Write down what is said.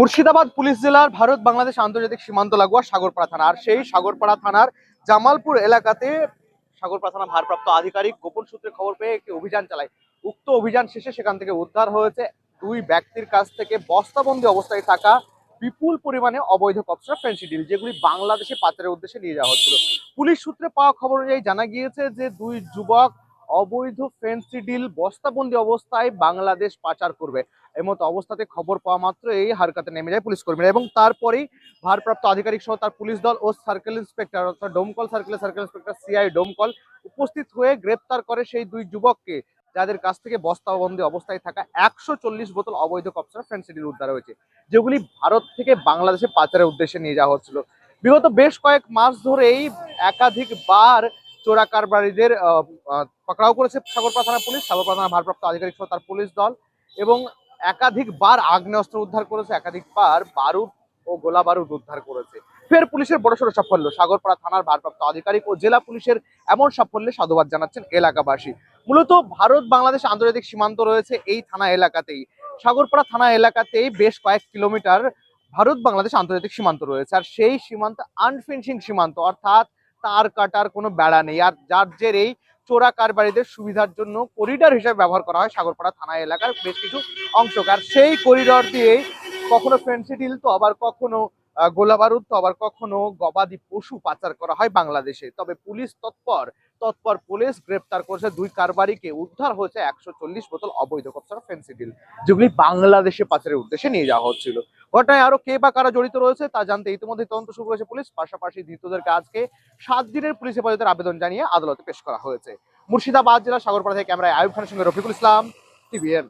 Murshidabad police জেলার ভারত বাংলাদেশ আন্তর্জাতিক সীমান্ত লাগোয়া সাগরপাড়া থানা। আর সেই সাগরপাড়া থানার জামালপুর এলাকাতে সাগরপাড়া থানা ভারপ্রাপ্ত আধিকারিক গোপন সূত্রে খবর পেয়ে একটি অভিযান চালায়। উক্ত অভিযান শেষে সেখান থেকে উদ্ধার হয়েছে দুই ব্যক্তির কাছ থেকে বস্তাবন্দি অবস্থায় থাকা বিপুল পরিমাণে অবৈধ কপসা ফেন্সি ডিল যেগুলি বাংলাদেশে পাচারের উদ্দেশ্যে নিয়ে যাওয়া হচ্ছিল। পুলিশ সূত্রে পাওয়া খবর অনুযায়ী জানা গিয়েছে যে দুই যুবক অবৈধ ফেন্সি ডিল বস্তাবন্দি অবস্থায় বাংলাদেশ পাচার করবে। এমতো অবস্থাতে খবর পাওয়া মাত্র এই হারকাতে নেমে যায় পুলিশ কর্মীরা এবং তারপরেই ভারপ্রাপ্ত আধিকারিক সহ তার পুলিশ দল ও সার্কেল ইন্সপেক্টর অর্থাৎ Domkal circle circle inspector CI Domkal উপস্থিত হয়ে গ্রেপ্তার করে সেই দুই যুবককে, যাদের কাছ থেকে বস্তাবন্দি অবস্থায় থাকা একশো চল্লিশ বোতল অবৈধ কপসা ফেন্সিডিল উদ্ধার হয়েছে, যেগুলি ভারত থেকে বাংলাদেশে পাচারের উদ্দেশ্যে নিয়ে যাওয়া হচ্ছিল। বিগত বেশ কয়েক মাস ধরেই একাধিকবার চোরা আহ, পাকড়াও করেছে সাগরপাড়া থানা পুলিশ। সাগরপাড়া থানা ভারপ্রাপ্ত আধিকারিক সহ তার পুলিশ দল এবং একাধিকবার আগ্নেয়াস্ত্র উদ্ধার করেছে একাধিকবার বারুদ ও গোলা বারুদ উদ্ধার করেছে। ফের পুলিশের বড়সড় সাফল্য সাগরপাড়া থানার ভারপ্রাপ্ত আধিকারিক ও জেলা পুলিশের এমন সাফল্যে সাধুবাদ জানাচ্ছেন এলাকাবাসী। মূলত ভারত বাংলাদেশ আন্তর্জাতিক সীমান্ত রয়েছে এই থানা এলাকাতেই। সাগরপাড়া থানা এলাকাতেই বেশ কয়েক কিলোমিটার ভারত বাংলাদেশ আন্তর্জাতিক সীমান্ত রয়েছে। আর সেই সীমান্ত আনফিনিশিং সীমান্ত অর্থাৎ তার কাটার কোনো বেড়া নেই। আর যার জেরেই চোরা কারবারিদের সুবিধার জন্য করিডর হিসেবে ব্যবহার করা হয় সাগরপাড়া থানা এলাকার বেশ কিছু অংশ আর সেই করিডর দিয়ে কখনো ফেন্সিডিল তো আবার কখনো গোলাবারুদ তো আবার কখনো গবাদি পশু পাচার করা হয় বাংলাদেশে। তবে পুলিশ তৎপর তৎপর পুলিশ গ্রেপ্তার করেছে দুই কারবারিকে। উদ্ধার হয়েছে একশো চল্লিশ বোতল অবৈধ কপসার ফেন্সিডিল যেগুলি বাংলাদেশে পাচারের উদ্দেশ্যে নিয়ে যাওয়া হচ্ছিল। ঘটনায় আরও কে বা কারা জড়িত রয়েছে তা জানতে ইতিমধ্যে তদন্ত শুরু হয়েছে পুলিশ। পাশাপাশি ধৃতদেরকে কাজকে সাত দিনের পুলিশ হেফাজতের আবেদন জানিয়ে আদালতে পেশ করা হয়েছে। মুর্শিদাবাদ জেলা সাগরপাড়া থেকে ক্যামেরায় আয়ুব খানের সঙ্গে রফিকুল ইসলাম, টিভিএন।